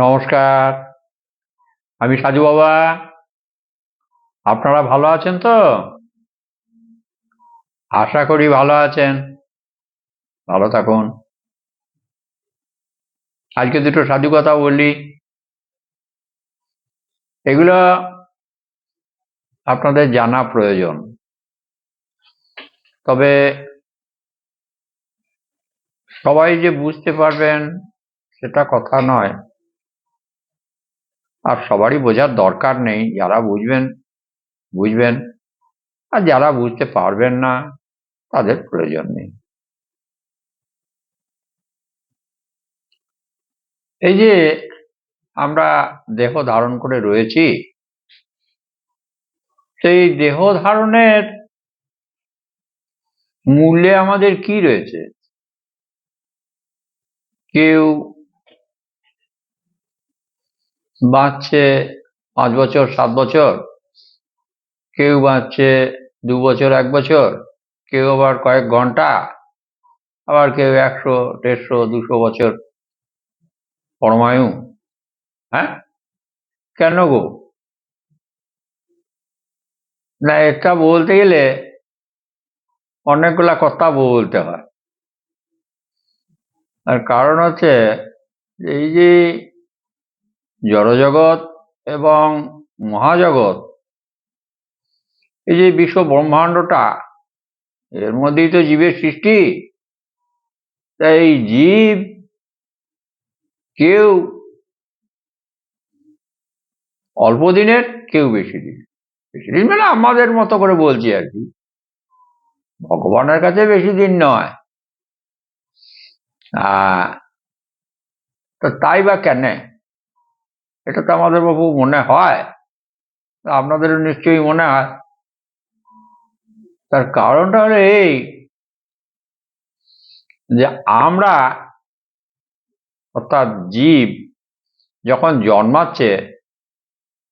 নমস্কার। আমি সাজু বাবা। আপনারা ভালো আছেন তো? আশা করি ভালো আছেন। ভালো থাকুন। আজকে দুটো সাধু কথা বলি। এগুলো আপনাদের জানা প্রয়োজন। তবে সবাই যে বুঝতে পারবেন সেটা কথা নয়। আর সবারই বোঝার দরকার নেই, যারা বুঝবেন বুঝবেন। আর যারা বুঝতে পারবেন না, তাদের প্রয়োজন নেই। এই যে আমরা দেহ ধারণ করে রয়েছি, সেই দেহ ধারণের মূল্যে আমাদের কি রয়েছে? কেউ বাঁচছে পাঁচ বছর, সাত বছর, কেউ বাঁচছে দু বছর, এক বছর, কেউ আবার কয়েক ঘণ্টা, আবার কেউ একশো, দেড়শো, দুশো বছর পরমায়ু হ্যাঁ? কেন গো? না, এটা বলতে গেলে অনেকগুলা কথা বলতে হয়। আর কারণ হচ্ছে, এই যে জড়জগৎ এবং মহাজগৎ। এই যে বিশ্ব ব্রহ্মাণ্ডটা, এর মধ্যেই তো জীবের সৃষ্টি। তাই এই জীব কেউ অল্প দিনের, কেউ বেশি দিন বেশি দিন মানে আমাদের মতো করে বলছি আর কি। ভগবানের কাছে বেশি দিন নয়। তাই বা কেন? এটা তো আমাদের বাবু মনে হয়। আপনাদেরও নিশ্চয়ই মনে হয়। তার কারণটা হলো এই যে আমরা অর্থাৎ জীব যখন জন্মাচ্ছে,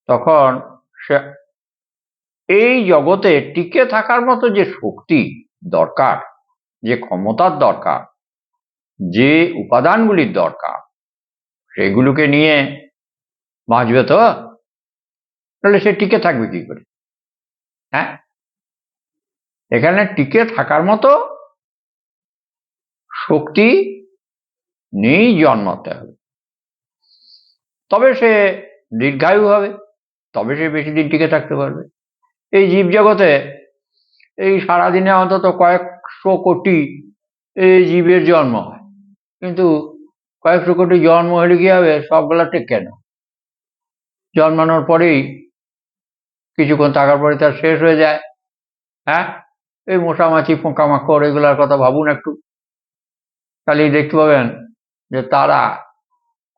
তখন সে এই জগতে টিকে থাকার মতো যে শক্তি দরকার, যে ক্ষমতার দরকার, যে উপাদানগুলির দরকার, সেগুলোকে নিয়ে বাঁচবে তো? তাহলে সে টিকে থাকবে কি করে? হ্যাঁ? এখানে টিকে থাকার মতো শক্তি নেই জন্মাতে হবে। তবে সে দীর্ঘায়ু হবে, তবে সে বেশি দিন টিকে থাকতে পারবে। এই জীব জগতে এই সারাদিনে অন্তত কয়েকশো কোটি এই জীবের জন্ম হয়। কিন্তু কয়েকশো কোটি জন্ম হলে কি হবে? সবগুলা ঠিক কেন? জন্মানোর পরেই কিছুক্ষণ থাকার পরে তার শেষ হয়ে যায়। হ্যাঁ? এই মশামাছি, পোকামাকড়, এগুলার কথা ভাবুন একটু। তাহলেই দেখতে পাবেন যে তারা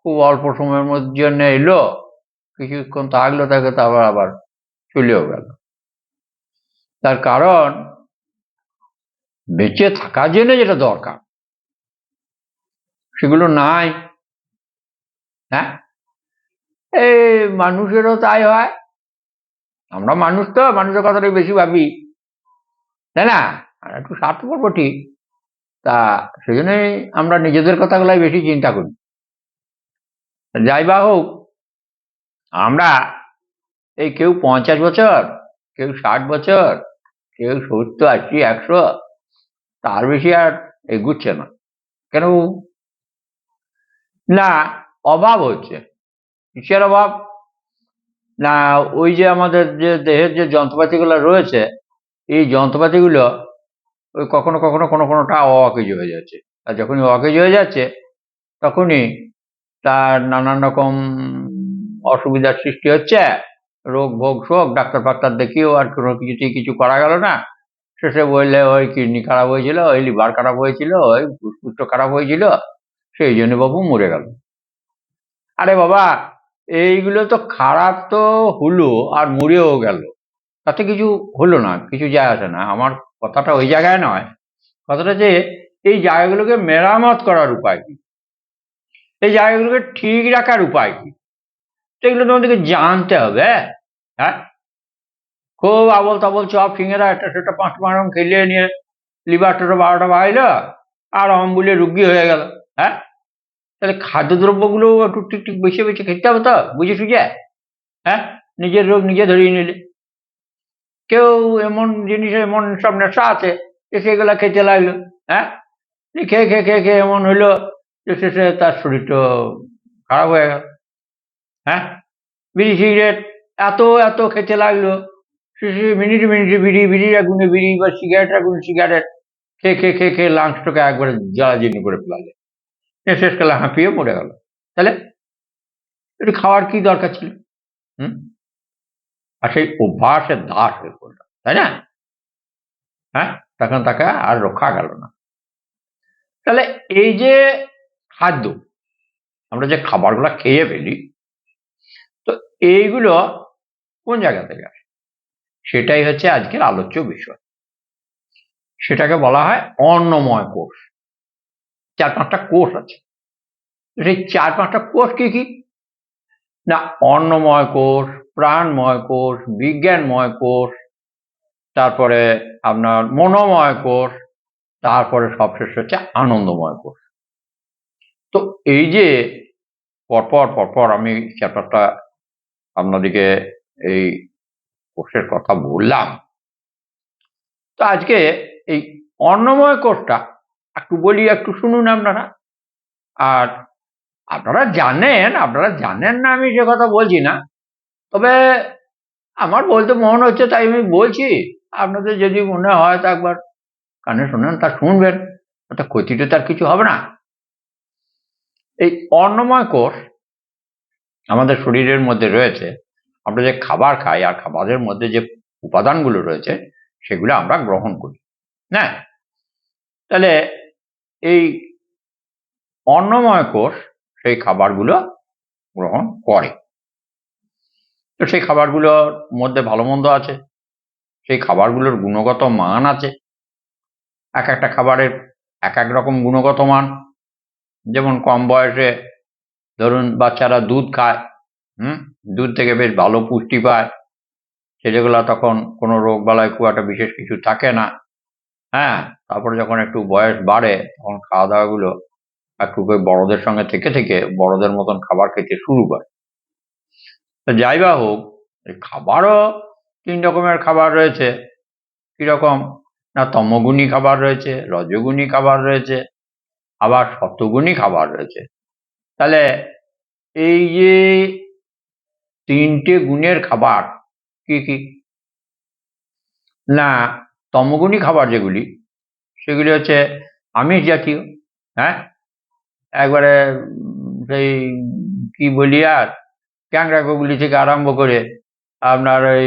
খুব অল্প সময়ের মধ্যে জন্য এলো, কিছুক্ষণ থাকল, তাকে তারপর আবার চলেও গেল। তার কারণ বেঁচে থাকার জন্য যেটা দরকার, সেগুলো নাই। হ্যাঁ? এই মানুষেরও তাই হয়। আমরা মানুষ তো, মানুষের কথাটাই বেশি ভাবি। তাই না? একটু স্বার্থপর ঠিক। তা সেই জন্যই আমরা নিজেদের কথাগুলাই বেশি চিন্তা করি। যাই বা হোক, আমরা এই কেউ পঞ্চাশ বছর, কেউ ষাট বছর, কেউ সত্তর, আশি, একশো, তার বেশি আর এগুচ্ছে না। কেন? না, অভাব হচ্ছে। কিসের অভাব? না, ওই যে আমাদের যে দেহের যে যন্ত্রপাতিগুলো রয়েছে, এই যন্ত্রপাতিগুলো ওই কখনো কখনো কোনো কোনোটা অকেজ হয়ে যাচ্ছে। আর যখনই অকেজ হয়ে যাচ্ছে, তখনই তার নানান রকম অসুবিধার সৃষ্টি হচ্ছে। রোগ, ভোগ, শোক, ডাক্তার ফাক্তার দেখিয়েও আর কোনো কিছুতেই কিছু করা গেল না। শেষে বললে, ওই কিডনি খারাপ হয়েছিল, ওই লিভার খারাপ হয়েছিল, ওই ফুসফুস খারাপ হয়েছিল, সেই জন্য বাবু মরে গেল। আরে বাবা এইগুলো তো খারাপ তো হলো আর মরেও গেল। তাতে কিছু হলো না, কিছু যায় আসে না। আমার কথাটা ওই জায়গায় নয়। কথাটা যে এই জায়গাগুলোকে মেরামত করার উপায় কি? এই জায়গাগুলোকে ঠিক রাখার উপায় কি? সেগুলো তোমাদেরকে জানতে হবে হ্যাঁ? খুব আবল তাবল চপ ফিঙেরা একটা সেটা পাঁচ পাঁচ খেলিয়ে নিয়ে লিভার টোটো বারোটা বাড়াইলো আর অম্বুলে রুগী হয়ে গেল হ্যাঁ? তাহলে খাদ্যদ্রব্যগুলো একটু ঠিক ঠিক বেছে খেতে হবে তো বুঝে সুঝে হ্যাঁ? নিজের রোগ নিজে ধরিয়ে নিলে। কেউ এমন জিনিস, এমন সব নেশা আছে, যে সেগুলা খেতে লাগল হ্যাঁ? খেয়ে খেয়ে খেয়ে খেয়ে এমন হইল যে শেষে তার শরীরটা খারাপ হয়ে গেল হ্যাঁ? বিড়ি, সিগারেট এত এত খেতে লাগল, শেষে মিনিটে মিনিটে বিড়ি বিড়ির আগুনে বিড়ি বা সিগারেট আগুনে সিগারেট খেয়ে খেয়ে খেয়ে খেয়ে লাংসটাকে একবারে জ্বালাজিনি করে ফেলালে এ শেষকালে হাঁপিয়ে মরে গেল। তাহলে একটু খাওয়ার কি দরকার ছিল? হুম? আর সেই অভ্যাসের দাস হয়ে পড়ল, তাই না? হ্যাঁ? তখন তাকে আর রক্ষা গেল না। তাহলে এই যে খাদ্য, আমরা যে খাবারগুলো খেয়ে ফেলি, তো এইগুলো কোন জায়গা থেকে আসে? সেটাই হচ্ছে আজকের আলোচ্য বিষয়। সেটাকে বলা হয় অন্নময় কোষ। চার পাঁচটা কোষ আছে। সেই চার পাঁচটা কোষ কি কি? না, অন্নময় কোষ, প্রাণময় কোষ, বিজ্ঞানময় কোষ, তারপরে আপনার মনোময় কোষ, তারপরে সবশেষ হচ্ছে আনন্দময় কোষ। তো এই যে পরপর পরপর আমি চ্যাপ্টারটা আপনাদেরকে এই কোষের কথা বললাম, তো আজকে এই অন্নময় কোষটা একটু বলি, একটু শুনুন আপনারা। আর আপনারা জানেন আপনারা জানেন না আমি সে কথা বলছি না। তবে আমার বলতে মন হচ্ছে তাই আমি বলছি, আপনাদের যদি মনে হয় তা একবার কানে শোনেন, তা শুনবেন ওটা ক্ষতিটা তার কিছু হবে না। এই অন্নময় কোষ আমাদের শরীরের মধ্যে রয়েছে, আমরা যে খাবার খাই আর খাবারের মধ্যে যে উপাদানগুলো রয়েছে, সেগুলো আমরা গ্রহণ করি। না তাহলে এই অন্নময় কোষ সেই খাবারগুলো গ্রহণ করে। তো সেই খাবারগুলোর মধ্যে ভালো মন্দ আছে, সেই খাবারগুলোর গুণগত মান আছে। এক একটা খাবারের এক এক রকম গুণগত মান। যেমন কম বয়সে ধরুন বাচ্চারা দুধ খায়, হুম? দুধ থেকে বেশ ভালো পুষ্টি পায়। ছেলেগুলা তখন কোনো রোগ বালায় খুব একটা বিশেষ কিছু থাকে না। হ্যাঁ তারপরে যখন একটু বয়স বাড়ে, তখন খাওয়া দাওয়াগুলো একটু বড়দের সঙ্গে থেকে থেকে বড়দের মতন খাবার খেতে শুরু করে। তো যাই বা হোক খাবারও তিন রকমের খাবার রয়েছে। কীরকম না, তমগুণী খাবার রয়েছে, রজগুণী খাবার রয়েছে, আবার শতগুণী খাবার রয়েছে। তাহলে এই যে তিনটে গুণের খাবার, কি কি? না তমগুণী খাবার যেগুলি, সেগুলি হচ্ছে আমিষ জাতীয় হ্যাঁ? একবারে সেই কি বলি আর ক্যাংরা গুলি থেকে আরম্ভ করে আপনার ওই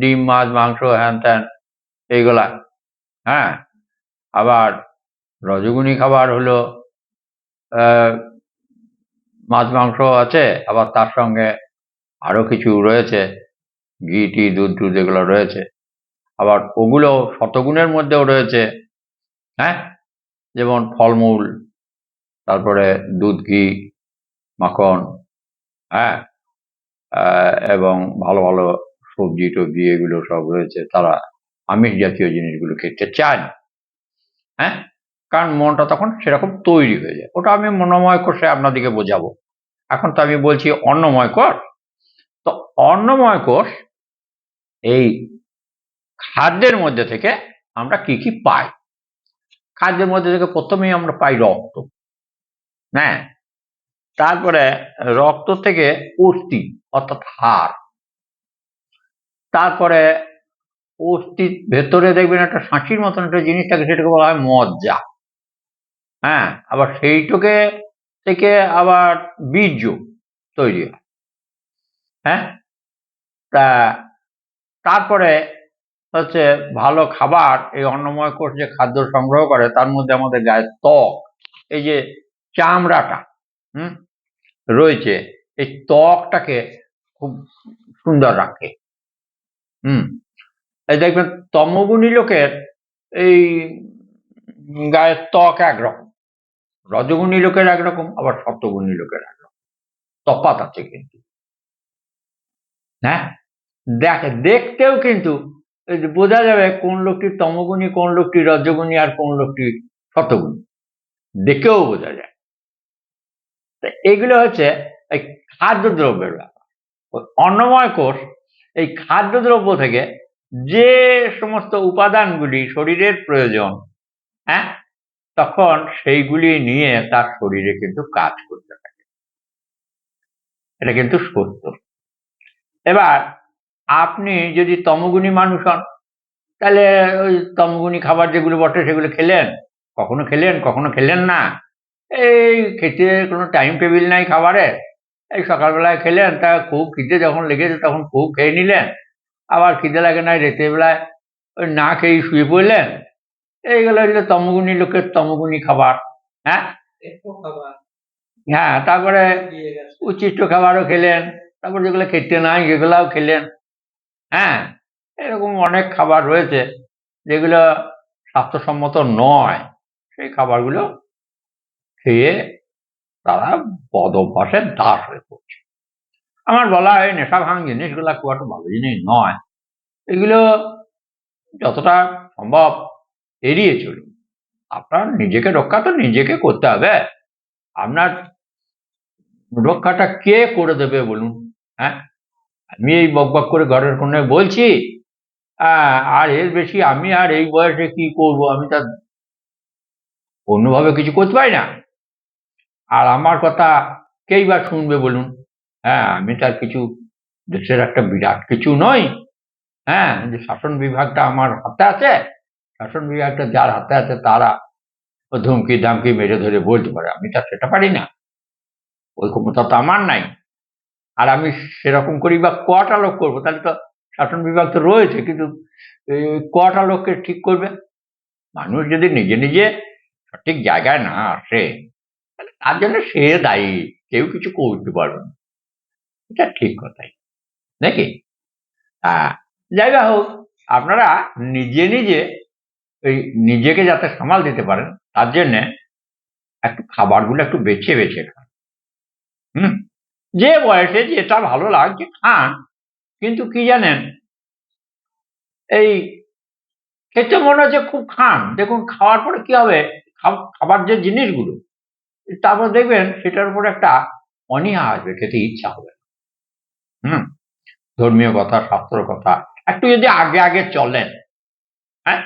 ডিম, মাছ, মাংস, হ্যান ত্যান এইগুলা হ্যাঁ? আবার রজগুণী খাবার হলো মাছ, মাংস আছে, আবার তার সঙ্গে আরও কিছু রয়েছে, ঘি, টি, দুধ, টুধ এগুলো রয়েছে। আবার ওগুলো শতগুণের মধ্যেও রয়েছে হ্যাঁ? যেমন ফলমূল, তারপরে দুধ, ঘি, মাখন হ্যাঁ? এবং ভালো ভালো সবজি টবজি এগুলো সব রয়েছে, তারা আমিষ জাতীয় জিনিসগুলো খেতে চায় হ্যাঁ? কারণ মনটা তখন সেরকম তৈরি হয়ে যায়। ওটা আমি মনোময় কোষে আপনাদেরকে বোঝাবো। এখন তো আমি বলছি অন্নময় কোষ তো অন্নময় কোষ এই খাদ্যের মধ্যে থেকে আমরা কি কি পাই? খাদ্যের মধ্যে থেকে প্রথমেই আমরা পাই রক্ত। হ্যাঁ? তারপরে রক্ত থেকে অস্থি, অর্থাৎ হাড়। তারপরে অস্থির ভেতরে দেখবেন একটা সাঁচির মতন একটা জিনিস থাকে, সেটাকে বলা হয় মজ্জা। হ্যাঁ? আবার সেইটাকে থেকে আবার বীর্য তৈরি হয়। হ্যাঁ? তা, তারপরে হচ্ছে ভালো খাবার এই অন্নময় কোষ যে খাদ্য সংগ্রহ করে, তার মধ্যে আমাদের গায়ের ত্বক, এই যে চামড়াটা, হুম, রয়েছে, এই ত্বকটাকে খুব সুন্দর রাখে, হুম। এই দেখবেন তমগুণী লোকের এই গায়ের ত্বক একরকম, রজগুণী লোকের একরকম, আবার সপ্তগুণী লোকের একরকম, তফাৎ আছে কিন্তু হ্যাঁ? দেখ, দেখতেও কিন্তু বোঝা যাবে কোন লোকটি তমগুণী, কোন লোকটি রজগুণী আর কোন লোকটি শতগুণী। দেখেও বোঝা যায়। তো এগুলো হচ্ছে এই খাদ্যদ্রব্যের ব্যাপার। অন্নময় কোষ এই খাদ্যদ্রব্য থেকে যে সমস্ত উপাদানগুলি শরীরের প্রয়োজন হ্যাঁ তখন সেইগুলি নিয়ে তার শরীরে কিন্তু কাজ করতে থাকে। এটা কিন্তু সত্য। এবার আপনি যদি তমগুণী মানুষ হন তাহলে ওই তমগুণী খাবার যেগুলো বটে সেগুলো খেলেন। কখনো খেলেন কখনো খেলেন না। এই খেতে কোনো টাইম টেবিল নাই খাবারের। এই সকালবেলায় খেলেন তা খুব খিদে যখন লেগেছে তখন খুব খেয়ে নিলেন। আবার খিদে লাগে না রেতের বেলায় ওই না খেয়ে শুয়ে পড়লেন। এইগুলো হলো তমগুণী লোকের তমগুণী খাবার হ্যাঁ? হ্যাঁ তারপরে উচ্ছিষ্ট খাবারও খেলেন তারপর যেগুলো খেতে নাই সেগুলাও খেলেন। হ্যাঁ এরকম অনেক খাবার রয়েছে যেগুলো স্বাস্থ্যসম্মত নয়। সেই খাবারগুলো খেয়ে তারা বদ অভ্যাসের দাস হয়ে পড়ছে। আমার বলা হয় নেশা ভাঙ জিনিসগুলো খুব একটা ভালো জিনিস নয়। এগুলো যতটা সম্ভব এড়িয়ে চলুন। আপনার নিজেকে রক্ষা তো নিজেকে করতে হবে। আপনার রক্ষাটা কে করে দেবে বলুন? হ্যাঁ আমি এই বক বক করে ঘরের কোনায় বলছি আর এর বেশি আমি আর এই বয়সে কি করব? আমি তার অন্যভাবে কিছু করতে পারি না। আর আমার কথা কেই বা শুনবে বলুন? হ্যাঁ আমি তার কিছু, দেশের একটা বিরাট কিছু নই। হ্যাঁ যে শাসন বিভাগটা আমার হাতে আছে, শাসন বিভাগটা যার হাতে আছে তারা ধমকি দামকি মেরে ধরে বলতে পারে। আমি তার সেটা পারি না। ওই ক্ষমতা তো আমার নাই। আর আমি সেরকম করি বা কটা লোক করব? তাহলে তো শাসন বিভাগ তো রয়েছে, কিন্তু কটা লোককে ঠিক করবে? মানুষ যদি নিজে নিজে সঠিক জায়গায় না আসে, তাহলে তার জন্য সে দায়ী, কেউ কিছু করতে পারবে না। এটা ঠিক কথাই, নাকি? হ্যাঁ যাই হোক, আপনারা নিজে নিজে এই নিজেকে যাতে সামাল দিতে পারেন, তার জন্যে একটু খাবারগুলো একটু বেছে বেছে খান। হুম? যে বয়সে যেটা ভালো লাগছে, খান। কিন্তু কি জানেন? এই খেতে মনে হচ্ছে খুব খান। দেখুন, খাওয়ার পরে কি হবে? খাবার যে জিনিসগুলো, তারপর দেখবেন সেটার উপর একটা অনীহা আসবে, খেতে ইচ্ছা হবে হুম? ধর্মীয় কথা, শাস্ত্র কথা, একটু যদি আগে আগে চলেন হ্যাঁ?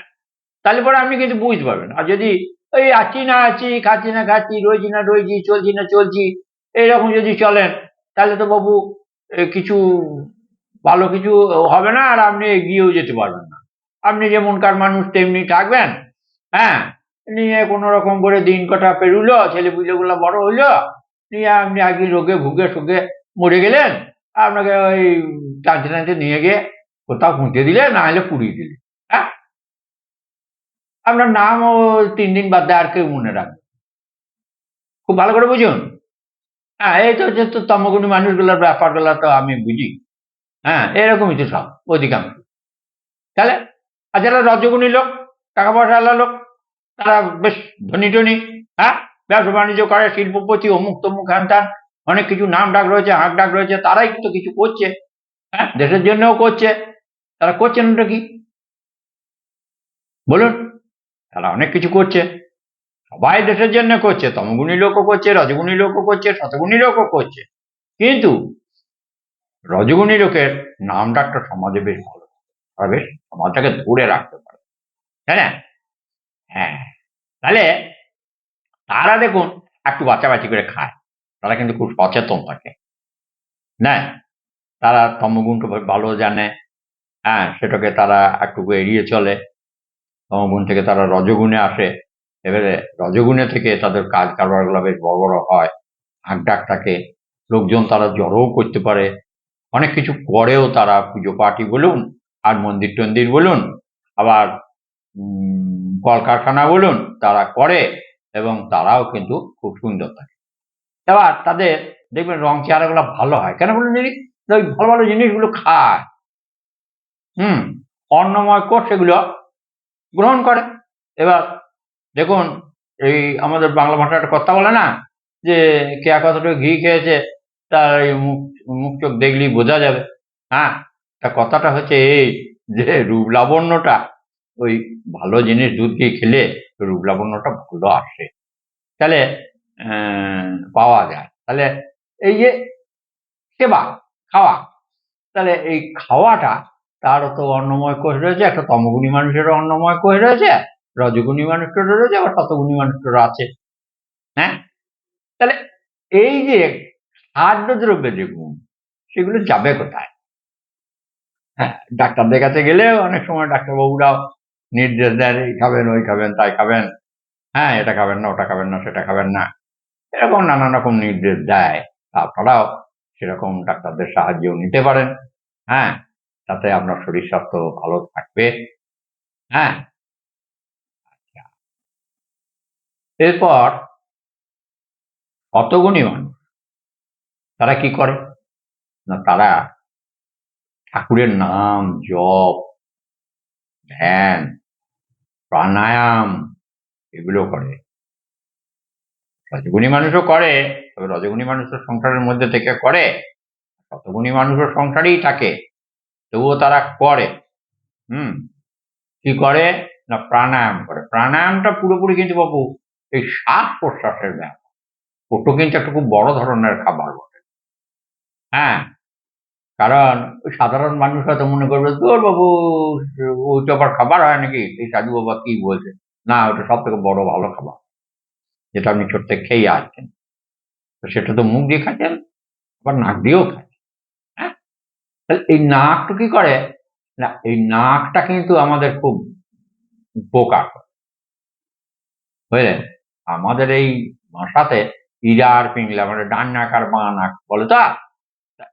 তাহলে পরে আপনি কিন্তু বুঝতে পারবেন। আর যদি ওই আছি না আছি, খাচ্ছি না খাচ্ছি, রয়েছি না রয়েছি, চলছি না চলছি এইরকম যদি চলেন তাহলে তো বাবু কিছু ভালো কিছু হবে না, আর আপনি এগিয়েও যেতে পারবেন না। আপনি যেমনকার মানুষ, তেমনি থাকবেন হ্যাঁ? নিয়ে কোনো রকম করে দিন কটা পেরুলো, ছেলে পুলেগুলো বড় হইল, নিয়ে আপনি আগে রোগে ভুগে সুগে মরে গেলেন, আপনাকে ওই টানতে টানতে নিয়ে গিয়ে কোথাও খুঁজে দিলে, না হলে পুড়িয়ে দিলে হ্যাঁ? আপনার নামও তিন দিন বাদ দিয়ে আর কেউ মনে রাখবে খুব ভালো করে বুঝুন? হ্যাঁ এই তো হচ্ছে তো তমগুণী মানুষগুলোর ব্যাপারগুলো তো আমি বুঝি। হ্যাঁ এরকমই তো সব অধিকাংশ। তাহলে, আর যারা রজগুণী লোক টাকা পয়সা লোক, তারা বেশ ধনী টনি হ্যাঁ ব্যবসা বাণিজ্য করে, শিল্পপতি, অমুক তমুক, হ্যান অনেক কিছু নাম ডাক রয়েছে, হাঁক ডাক রয়েছে, তারাই তো কিছু করছে হ্যাঁ দেশের জন্যও করছে। তারা করছেন ওটা কি? বলুন, তারা অনেক কিছু করছে। সবাই দেশের জন্য করছে, তমগুণী লোকও করছে, রজগুণী লোকও করছে, শতগুণী লোকও করছে। কিন্তু রজগুণী লোকের নামটা একটা সমাজে বেশ ভালো। তারা বেশ সমাজটাকে ধরে রাখতে পারে। তাই না? হ্যাঁ। তাহলে তারা দেখুন, একটু বাঁচাবাচি করে খায়। তারা কিন্তু খুব সচেতন থাকে। না? তারা তমগুণটা ভালো জানে। হ্যাঁ সেটাকে তারা একটু এড়িয়ে চলে। তমগুণ থেকে তারা রজগুণে আসে। এবারে রজগুণে থেকে তাদের কাজ কারবারগুলো বেশ বড় বড় হয়। হাঁক ডাক থাকে লোকজন তারা জড়োও করতে পারে। অনেক কিছু করেও তারা পুজো পার্টি বলুন, আর মন্দির টন্দির বলুন, আবার কলকারখানা বলুন, তারা করে এবং তারাও কিন্তু খুব সুন্দর থাকে। এবার তাদের দেখবেন রং চেহারাগুলো ভালো হয়। কেন বলুন দিদি? ওই ভালো ভালো জিনিসগুলো খায়। হুম, অন্নময় কোষ সেগুলো গ্রহণ করে। এবার দেখুন, এই আমাদের বাংলা ভাষায় একটা কথা বলে না? যে কেয়া কতটা ঘি খেয়েছে, তার এই মুখ মুখ চোখ দেখলেই বোঝা যাবে। হ্যাঁ তা কথাটা হচ্ছে এই যে রূপ লাবণ্যটা ওই ভালো জিনিস দুধ দিয়ে খেলে রূপ লাবণ্যটা ভালো আসে। তাহলে পাওয়া যায়। তাহলে এই যে সেবা, খাওয়া, তাহলে এই খাওয়াটা তারও তো অন্নময় কোষ রয়েছে, একটা তমগুণী মানুষেরও অন্নময় কোষ রয়েছে। রজগুণী মানুষেরও রয়েছে আবার শতগুণী মানুষেরও আছে। হ্যাঁ? তাহলে এই যে খাদ্য দ্রব্যের যে গুণ, সেগুলো যাবে কোথায়? হ্যাঁ ডাক্তারদের কাছে গেলে অনেক সময় ডাক্তারবাবুরাও নির্দেশ দেন, এই খাবেন, ওই খাবেন, তাই খাবেন। হ্যাঁ এটা খাবেন না, ওটা খাবেন না, সেটা খাবেন না। এরকম নানান রকম নির্দেশ দেয়। আপনারাও সেরকম ডাক্তারদের সাহায্য নিতে পারেন। হ্যাঁ তাতে আপনার শরীর স্বাস্থ্য ভালো থাকবে। হ্যাঁ এরপর অতগুণী মানুষ, তারা কি করে? না, তারা ঠাকুরের নাম, জপ, ধ্যান, প্রাণায়াম এগুলো করে। রজগুণী মানুষও করে, তবে রজগুণী মানুষও সংসারের মধ্যে থেকে করে শতগুণী মানুষও সংসারেই থাকে। তবুও তারা করে, হুম? কি করে? না, প্রাণায়াম করে। প্রাণায়ামটা পুরোপুরি কিন্তু বাবু এই শ্বাস প্রশ্বাসের ব্যাপার। ওটা কিন্তু একটা খুব বড় ধরনের খাবার বটে। হ্যাঁ কারণ সাধারণ মানুষ হয়তো মনে করবে তোর বাবু ওইটা আবার খাবার হয় নাকি? এই সাধু বাবা কি বলছে? না, ওটা সব থেকে বড় ভালো খাবার, যেটা আপনি ছোট থেকে খেয়ে আসছেন। তো সেটা তো মুখ দিয়ে খাচ্ছেন, আবার নাক দিয়েও খাচ্ছেন হ্যাঁ? তাহলে এই নাকটা কি করে? না, এই নাকটা কিন্তু আমাদের খুব উপকার করে। বুঝলেন? আমাদের এই ভাষাতে ইরা আর পিংলা মানে ডান নাক আর বাঁ নাক, বলে তো?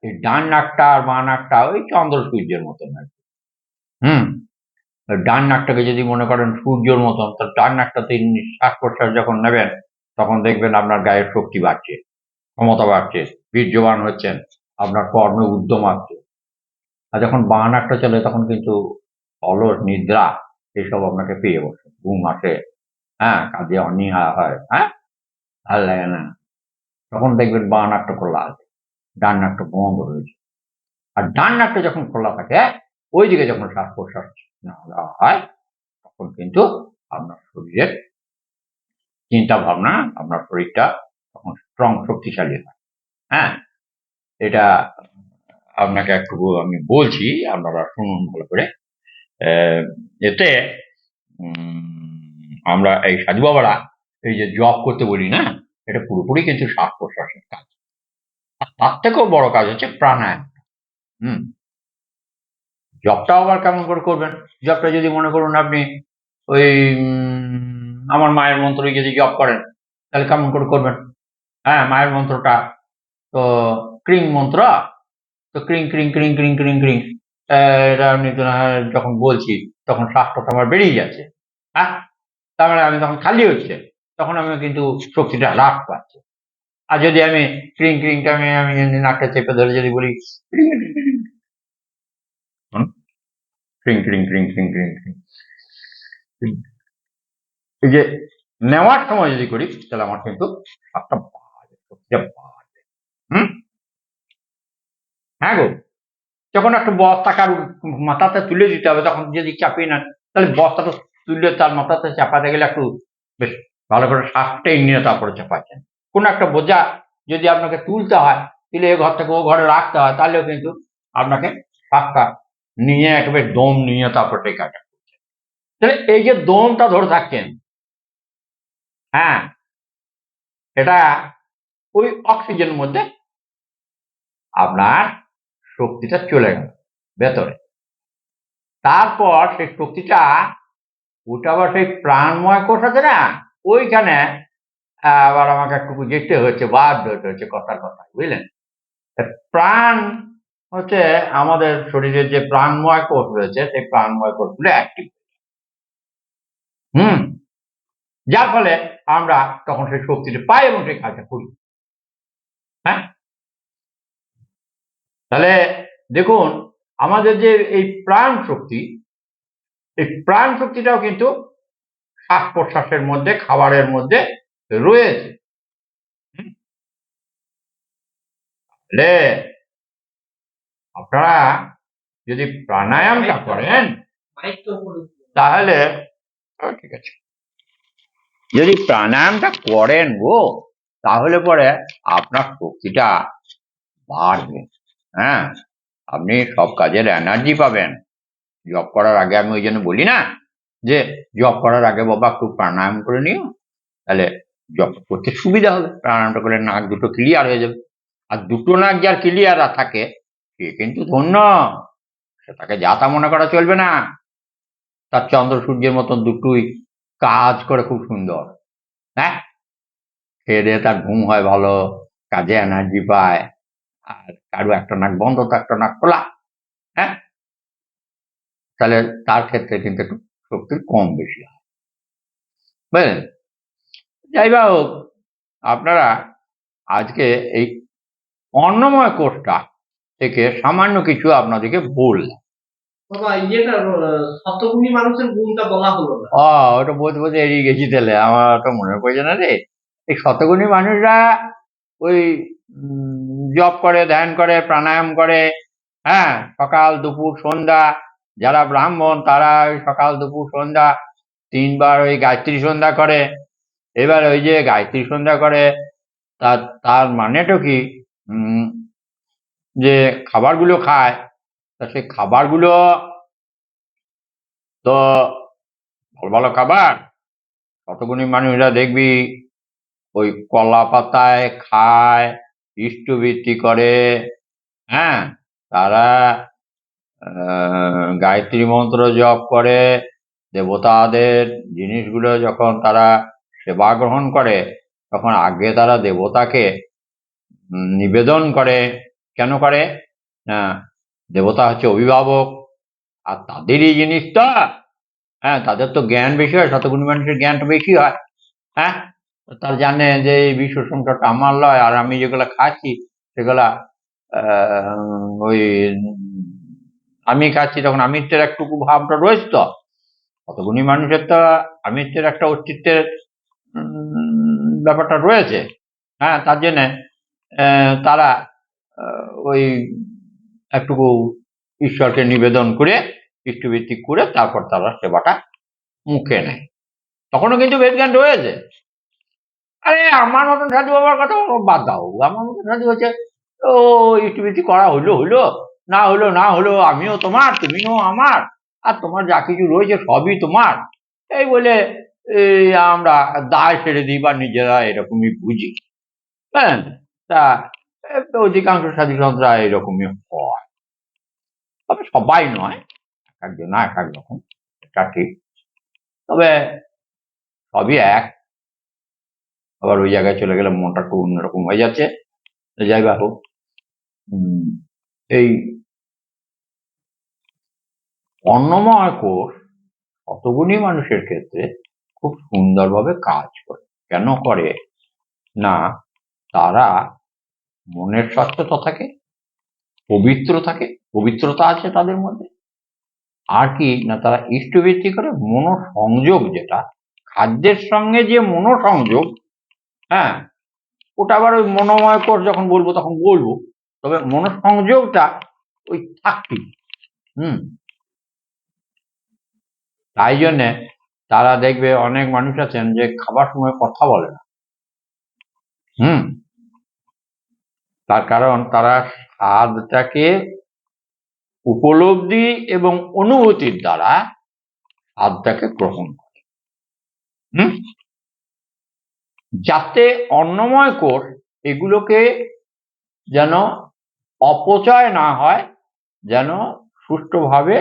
এই ডান নাকটা আর বাঁ নাকটা ওই চন্দ্র সূর্যের মতন আর কি। হুম? ডান নাকটাকে যদি মনে করেন সূর্যর মতন তো ডান নাকটাতে শ্বাস প্রশ্বাস যখন নেবেন, তখন দেখবেন আপনার গায়ের শক্তি বাড়ছে, ক্ষমতা বাড়ছে, বীর্যবান হচ্ছেন, আপনার কর্মে উদ্যম আসছে। আর যখন বাঁ নাকটা চলে, তখন কিন্তু অলস, নিদ্রা, এসব আপনাকে পেয়ে বসে, ঘুম আসে হ্যাঁ কাজে অনীহা হয় হ্যাঁ? ভালো লাগে না। তখন দেখবেন বাঁ নাকটা খোলা আছে, ডান নাকটা বন্ধ রয়েছে আর ডান নাকটা যখন খোলা থাকে ওই দিকে যখন শ্বাস প্রশ্বাস দেওয়া হয়, তখন কিন্তু আপনার শরীরের চিন্তা ভাবনা আপনার শরীরটা তখন স্ট্রং শক্তিশালী হয় হ্যাঁ? এটা আপনাকে একটু আমি বলছি, আপনারা শুনুন ভালো করে। এতে আমরা এই সাধু বাবারা এই যে জব করতে বলি, না? এটা পুরোপুরি কিন্তু শ্বাস প্রশ্বাসের কাজ। আর তার থেকেও বড় কাজ হচ্ছে প্রাণায়াম। হুম? জবটাও আবার কেমন করে করবেন? জবটা যদি মনে করুন আপনি ওই আমার মায়ের মন্ত্রই যদি জব করেন, তাহলে কেমন করে করবেন? হ্যাঁ মায়ের মন্ত্রটা তো ক্রিং মন্ত্র, তো ক্রিং ক্রিং ক্রিং ক্রিং ক্রিং ক্রিং। এটা তো যখন বলছি, তখন শ্বাসটা তো আমার বেরিয়ে যাচ্ছে। হ্যাঁ? তার মানে আমি তখন খালি হচ্ছে, তখন আমি কিন্তু শক্তিটা হ্রাস পাচ্ছে। আর যদি আমি ক্রিং ক্রিংটা আমি আমি নাকটা চেপে ধরে যদি বলি, ক্রিং ক্রিং ক্রিং ক্রিং। ক্রিং ক্রিং এই যে নেওয়ার সময় যদি করি, তাহলে আমার কিন্তু শ্বাসটা বাজে বাজে। হুম? হ্যাঁ গো, যখন একটা বস্তা কারু মাথাতে তুলে দিতে হবে, তখন যদি চাপিয়ে নেন, তাহলে বস্তাটা তুলে তার মাথাতে চাপাতে গেলে একটু বেশ ভালো করে শ্বাসটাই নিয়ে তারপরে চাপাচ্ছেন। কোনো একটা বোঝা যদি আপনাকে তুলতে হয় তুলে এ ঘর থেকে ও ঘরে রাখতে হয়, তাহলেও কিন্তু আপনাকে শ্বাসটা নিয়ে একেবারে দম নিয়ে তারপর টেকাটা তাহলে এই যে দমটা ধরে থাকছেন হ্যাঁ এটা ওই অক্সিজেনের মধ্যে আপনার শক্তিটা চলে গেল ভেতরে। তারপর সেই শক্তিটা ওটা আবার সেই প্রাণময় কোষ আছে না? ওইখানে আবার আমাকে একটু যেতে হচ্ছে বাধ্য হতে হচ্ছে কথার কথা, বুঝলেন? প্রাণ হচ্ছে আমাদের শরীরের যে প্রাণময় কোষ রয়েছে, সেই প্রাণময় কোষগুলো অ্যাক্টিভ হুম? যার ফলে আমরা তখন সেই শক্তিটা পাই এবং সেই কাজটা করি। হ্যাঁ? তাহলে দেখুন, আমাদের যে এই প্রাণ শক্তি এই প্রাণ শক্তিটাও কিন্তু শ্বাস প্রশ্বাসের মধ্যে খাবারের মধ্যে রয়েছে? আপনারা যদি প্রাণায়ামটা করেন তাহলে ঠিক আছে। যদি প্রাণায়ামটা করেন গো তাহলে পরে আপনার শক্তিটা বাড়বে। হ্যাঁ আপনি সব কাজের এনার্জি পাবেন। জব করার আগে আমি ওই জন্য বলি না যে জব করার আগে বাবা একটু প্রাণায়াম করে নিও, তাহলে জব করতে সুবিধা হবে। প্রাণায়ামটা করলে নাক দুটো ক্লিয়ার হয়ে যাবে। আর দুটো নাক যার ক্লিয়ার থাকে, সে কিন্তু ধন্য। সেটাকে যা তা মনে করা চলবে না। তার চন্দ্র সূর্যের মতন দুটোই কাজ করে খুব সুন্দর। হ্যাঁ? খেয়ে দিয়ে তার ঘুম হয় ভালো, কাজে এনার্জি পায়। আর কারও একটা নাক বন্ধ, তো একটা নাক খোলা। হ্যাঁ? তাহলে তার ক্ষেত্রে কিন্তু একটু শক্তির কম বেশি হয়। বুঝলেন? যাই বা হোক আপনারা আজকে এই অন্নময় কোষটা থেকে সামান্য কিছু আপনাদেরকে বললাম। ওটা বলতে বলতে এড়িয়ে গেছি তাহলে আমার তো মনে পড়ছে না রে। এই শতগুণী মানুষরা ওই জব করে ধ্যান করে প্রাণায়াম করে হ্যাঁ সকাল দুপুর সন্ধ্যা যারা ব্রাহ্মণ, তারা ওই সকাল দুপুর সন্ধ্যা, তিনবার ওই গায়ত্রী সন্ধ্যা করে। এবার ওই যে গায়ত্রী সন্ধ্যা করে তার তার মানেটা কি? যে খাবারগুলো খায়, তা সেই খাবারগুলো তো ভালো ভালো খাবার। কতগুনি মানুষরা দেখবি ওই কলা পাতায় খায়, ইষ্টবৃত্তি করে হ্যাঁ? তারা গায়ত্রী মন্ত্র জপ করে, দেবতাদের জিনিসগুলো যখন তারা সেবা গ্রহণ করে, তখন আগে তারা দেবতাকে নিবেদন করে। কেন করে? না, দেবতা হচ্ছে অভিভাবক, আর তাদেরই জিনিসটা হ্যাঁ তাদের তো জ্ঞান বেশি হয়, শতগুণী মানুষের জ্ঞানটা বেশি হয় হ্যাঁ? তার জানে যে এই বিশ্ব সংসারটা আমার লয়, আর আমি যেগুলা খাচ্ছি, সেগুলা ওই আমি খাচ্ছি তখন আমিত্বের একটুকু ভাবটা রয়েছে তো। কতগুণী মানুষের তো আমিত্বের একটা অস্তিত্বের ব্যাপারটা রয়েছে। হ্যাঁ তার জন্যে তারা ওই একটুকু ঈশ্বরকে নিবেদন করে ইষ্টভিত্তিক করে তারপর তারা সেবাটা মুখে নেয়। তখনও কিন্তু বেদজ্ঞান রয়েছে। আরে, আমার মতন সাধু বাবার কথা বাদ দাও। আমার মতন সাধু হচ্ছে ও ইষ্টভিত্তি করা হইল হইল। না হলো না হলো আমিও তোমার, তুমিও আমার, আর তোমার যা কিছু রয়েছে সবই তোমার। এই বলে আমরা দায় ছেড়ে দিই বা নিজেরা এরকমই বুঝি। হ্যাঁ তা অধিকাংশ সাধু সন্তরা এরকমই হয়। তবে সবাই নয়, এক একজন এক এক রকম এটা ঠিক। তবে সবই এক। আবার ওই জায়গায় চলে গেলে মনটা একটু অন্যরকম হয়ে যাচ্ছে। যাই হোক এই অন্নময় কোষ কতগুণী মানুষের ক্ষেত্রে খুব সুন্দরভাবে কাজ করে। কেন করে? না, তারা মনের স্বচ্ছতা থাকে, পবিত্র থাকে, পবিত্রতা আছে তাদের মধ্যে। আর কি, না তারা ইষ্টবৃত্তি করে মনোসংযোগ যেটা, খাদ্যের সঙ্গে যে মনোসংযোগ হ্যাঁ ওটা আবার ওই মনোময় কোষ যখন বলব তখন বলব, তবে মনোসংযোগটা ওই থাকবেই। হুম তাই জন্যে তারা দেখবে অনেক মানুষ আছেন যে খাবার সময় কথা বলে না। হুম। তার কারণ তারা স্বাদটাকে উপলব্ধি এবং অনুভূতির দ্বারা স্বাদটাকে গ্রহণ করে। হুম। যাতে অন্নময় কোষ এগুলোকে যেন অপচয় না হয়, যেন সুষ্ঠুভাবে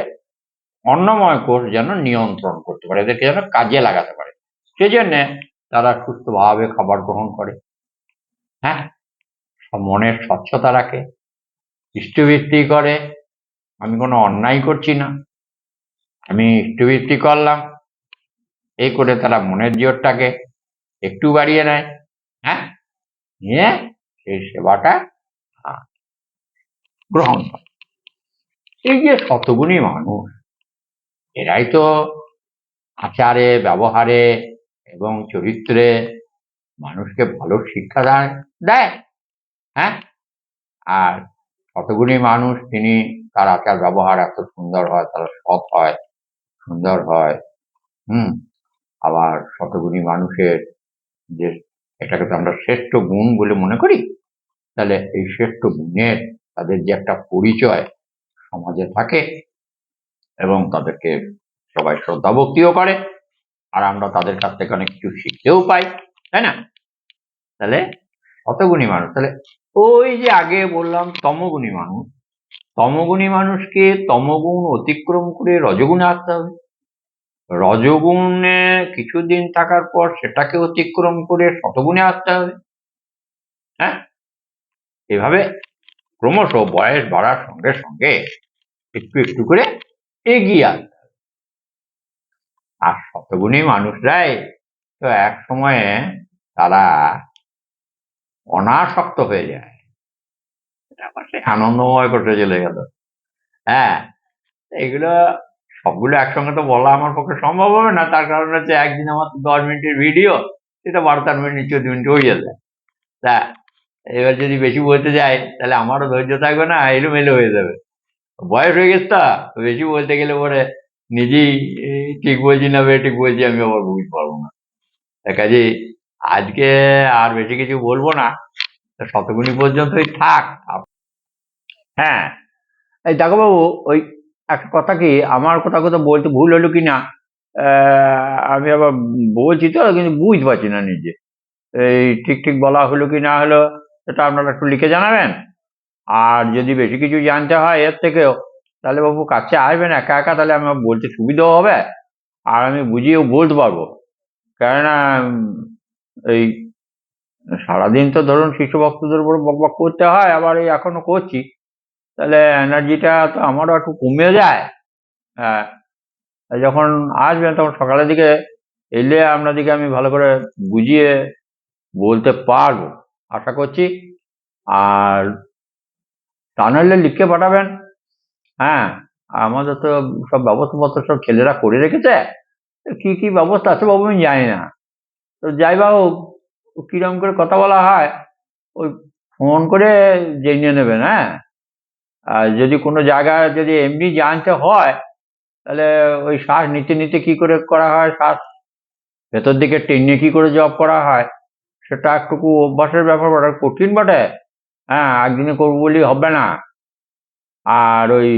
অন্নময় কোষ যেন নিয়ন্ত্রণ করতে পারে, এদেরকে যেন কাজে লাগাতে পারে। সেজন্য তারা সুস্থভাবে খাবার গ্রহণ করে। হ্যাঁ? মনের স্বচ্ছতা রাখে, ইষ্টবৃত্তি করে। আমি কোনো অন্যায় করছি না। আমি ইষ্টবৃত্তি করলাম। এই করে তারা মনের জোরটাকে একটু বাড়িয়ে নেয়। হ্যাঁ? নিয়ে সেই সেবাটা গ্রহণ করে। এই যে শতগুণী মানুষ এরাই তো আচারে, ব্যবহারে এবং চরিত্রে মানুষকে ভালো শিক্ষা দেয়। দেয়। হ্যাঁ? আর কতগুলি মানুষ তিনি তার আচার, ব্যবহার এত সুন্দর হয়, তারা সৎ হয়, সুন্দর হয়। হুম? আবার শতগুণী মানুষের যে এটাকে তো আমরা শ্রেষ্ঠ গুণ বলে মনে করি। তাহলে এই শ্রেষ্ঠ গুণের তাদের যে একটা পরিচয় সমাজে থাকে এবং তাদেরকে সবাই শ্রদ্ধা ভক্তিও করে। আর আমরা তাদের কাছ থেকে অনেক কিছু শিখতেও পাই, তাই না? তাহলে শতগুণী মানুষ, তাহলে ওই যে আগে বললাম তমগুণী মানুষ, তমগুণী মানুষকে তমগুণ অতিক্রম করে রজগুণে আসতে হবে। রজগুণে কিছুদিন থাকার পর সেটাকে অতিক্রম করে শতগুণে আসতে হবে। হ্যাঁ? এভাবে ক্রমশ বয়স বাড়ার সঙ্গে সঙ্গে একটু একটু করে এগিয়ে আর শতগুণী মানুষরাই তো এক সময়ে তারা অনাসক্ত হয়ে যায়। আনন্দময় করতে চলে গেল। হ্যাঁ এগুলো সবগুলো একসঙ্গে তো বলা আমার পক্ষে সম্ভব হবে না। তার কারণ হচ্ছে একদিন আমার দশ মিনিটের ভিডিও, সেটা বারো তেরো মিনিট, চোদ্দ মিনিট হয়ে যাবে। তা, এবার যদি বেশি বলতে যাই, তাহলে আমারও ধৈর্য থাকবে না, এলোমেলো হয়ে যাবে। বয়স হয়ে গেছে তো? বেশি বলতে গেলে পরে নিজেই ঠিক বলছি না বে ঠিক বলছি, আমি আবার বুঝতে পারব না। কাজে আজকে আর বেশি কিছু বলব না। শতগুণী পর্যন্তই থাক। হ্যাঁ এই দেখো বাবু ওই একটা কথা কি, আমার কথা কথা বলতে ভুল হলো কি না আমি আবার বলছি তো, কিন্তু বুঝতে পারছি না নিজে। এই ঠিক ঠিক বলা হলো কি না হলো, সেটা আপনারা একটু লিখে জানাবেন? আর যদি বেশি কিছু জানতে হয় এর থেকেও, তাহলে বাবু কাছে আসবেন একা একা তাহলে আমার বলতে সুবিধাও হবে, আর আমি বুঝিয়েও বলতে পারব। কেননা এই সারাদিন তো ধরুন শিশু ভক্তদের উপর বকবক করতে হয়, আবার এই এখনও করছি। তাহলে এনার্জিটা তো আমারও একটু কমে যায়। হ্যাঁ যখন আসবেন তখন সকালের দিকে এলে আপনাদেরকে আমি ভালো করে বুঝিয়ে বলতে পারব, আশা করছি। আর তা নাহলে লিখে পাঠাবেন। হ্যাঁ আমাদের তো সব ব্যবস্থাপত্র সব ছেলেরা করে রেখেছে। কি কি ব্যবস্থা আছে বাবু আমি জানি না। তো যাই বাবু, কিরম করে কথা বলা হয়, ওই ফোন করে জেনে নেবেন হ্যাঁ। আর যদি কোনো জায়গায় যদি এমনি জানতে হয়, তাহলে ওই শ্বাস নিতে নিতে কি করে করা হয়? শ্বাস ভেতর দিকে টেনে কি করে জব করা হয়? সেটা একটুকু অভ্যাসের ব্যাপার বটে কঠিন বটে। হ্যাঁ একদিনে করব বলি হবে না। আর ওই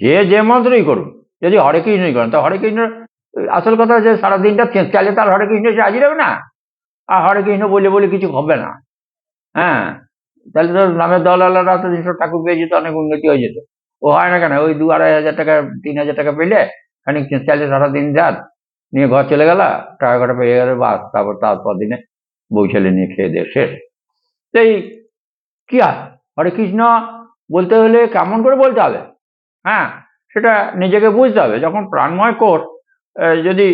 যে যে মন্ত্রই করুন যদি হরে কৃষ্ণই করেন তো হরে কৃষ্ণ, আসল কথা হচ্ছে সারাদিনটা চালে তার হরে কৃষ্ণ সে হাজির হবে না। আর হরে কৃষ্ণ বলে বলে কিছু হবে না। হ্যাঁ তাহলে তো নামের দল আলাদা, তো জিনিস ঠাকুর পেয়ে যেত, অনেক উন্নতি হয়ে যেত। ও হয় না কেন? ওই দু আড়াই হাজার টাকা, তিন হাজার টাকা পেলে খানিক চালে সারাদিন যান নিয়ে ঘর চলে গেল টাকা কটা পেয়ে গেলে, বাস, তারপর তারপর দিনে বউ নিয়ে খেয়ে দিয়ে শেষ। এই কি আর হরে কৃষ্ণ বলতে হলে কেমন করে বলতে হবে? হ্যাঁ সেটা নিজেকে বুঝতে হবে। যখন প্রাণময় আহ, যদি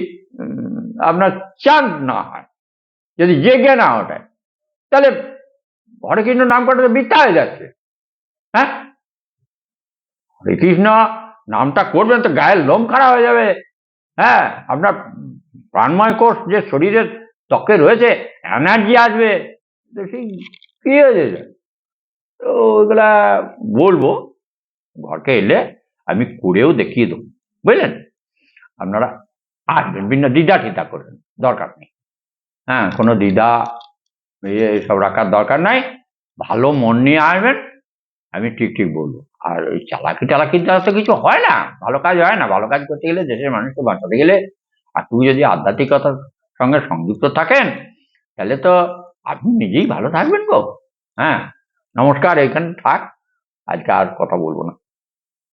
আপনার চাঁদ না হয় যদি জেগে না ওঠায় তাহলে হরে কৃষ্ণ নাম করাটা তো মিথ্যা হয়ে যাচ্ছে। হ্যাঁ? হরে কৃষ্ণ নামটা করবেন তো গায়ের লোম খারাপ হয়ে যাবে। হ্যাঁ আপনার প্রাণময় কোষ যে শরীরের ত্বকে রয়েছে এনার্জি আসবে। তো সেই কি হয়ে যাবে? তো ওইগুলা বলব, ঘরকে এলে আমি করেও দেখিয়ে দেবো। বুঝলেন? আপনারা আসবেন, ভিন্ন দ্বিধা টিধা করবেন, দরকার নেই। হ্যাঁ কোনো দ্বিধা ইয়ে সব রাখার দরকার নাই। ভালো মন নিয়ে আসবেন, আমি ঠিক ঠিক বলব। আর ওই চালাকি টালাকির দ্বারা তো কিছু হয় না, ভালো কাজ হয় না। ভালো কাজ করতে গেলে দেশের মানুষকে বাঁচাতে গেলে, আর তুমি যদি আধ্যাত্মিকতার সঙ্গে সংযুক্ত থাকেন, তাহলে তো আপনি নিজেই ভালো থাকবেন গো। হ্যাঁ নমস্কার এখানে থাক। আজকে আর কথা বলব না।